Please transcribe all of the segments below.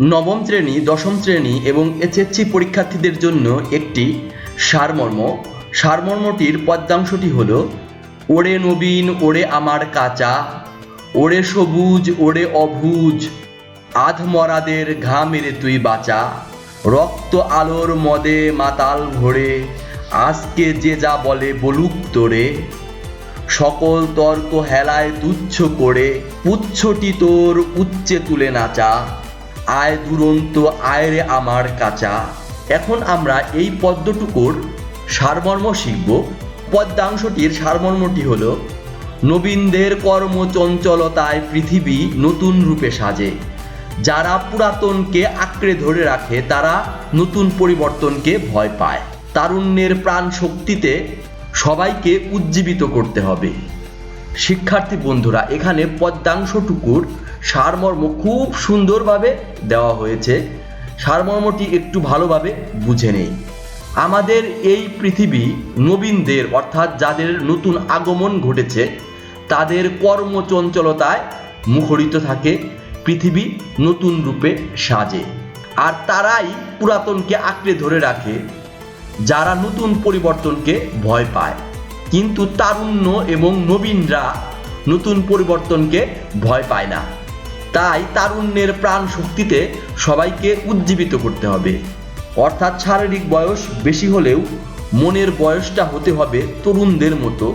নবম শ্রেণি, দশম শ্রেণি এবং এসএসসি পরীক্ষার্থীদের জন্য একটি সারমর্ম। সারমর্মটির পদ্যাংশটি হল, ওরে নবীন, ওরে আমার কাঁচা, ওরে সবুজ, ওরে অভুজ আধ মরাদের ঘা মেরে তুই বাঁচা, রক্ত আলোর মদে মাতাল ভরে আজকে যে যা বলে বলুক তোরে, সকল তর্ক হেলায় তুচ্ছ করে, পুচ্ছটি তোর উচ্চে তুলে নাচা। আয় দুরন্ত, আয় রে আমার কাঁচা। এখন আমরা এই পদ্মটুকুর সারমর্ম শিখব। পদ্মাংশটির সারমর্মটি হল, নবীনদের কর্মচঞ্চলতায় পৃথিবী নতুন রূপে সাজে। যারা পুরাতনকে আঁকড়ে ধরে রাখে, তারা নতুন পরিবর্তনকে ভয় পায়। তারুণ্যের প্রাণ শক্তিতে সবাইকে উজ্জীবিত করতে হবে। শিক্ষার্থী বন্ধুরা, এখানে পদ্মাংশটুকুর সারমর্ম খুব সুন্দরভাবে দেওয়া হয়েছে। সারমর্মটি একটু ভালোভাবে বুঝে নেই। আমাদের এই পৃথিবী নবীনদের, অর্থাৎ যাদের নতুন আগমন ঘটেছে, তাদের কর্মচঞ্চলতায় মুখরিত থাকে, পৃথিবী নতুন রূপে সাজে। আর তারাই পুরাতনকে আঁকড়ে ধরে রাখে, যারা নতুন পরিবর্তনকে ভয় পায়। কিন্তু তারুণ্য এবং নবীনরা নতুন পরিবর্তনকে ভয় পায় না। তাই তারুণ্যের প্রাণ শক্তিতে সবাইকে উজ্জীবিত করতে হবে। অর্থাৎ শারীরিক বয়স বেশি হলেও মনের বয়সটা হতে হবে তরুণদের মতো।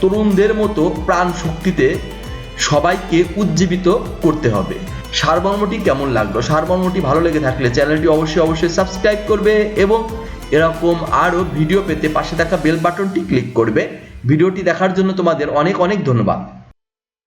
তরুণদের মতো প্রাণ শক্তিতে সবাইকে উজ্জীবিত করতে হবে। সারমর্মটি কেমন লাগল? সারমর্মটি ভালো লেগে থাকলে চ্যানেলটি অবশ্যই অবশ্যই সাবস্ক্রাইব করবে এবং এরকম আরও ভিডিও পেতে পাশে থাকা বেল বাটনটি ক্লিক করবে। ভিডিওটি দেখার জন্য তোমাদের অনেক অনেক ধন্যবাদ।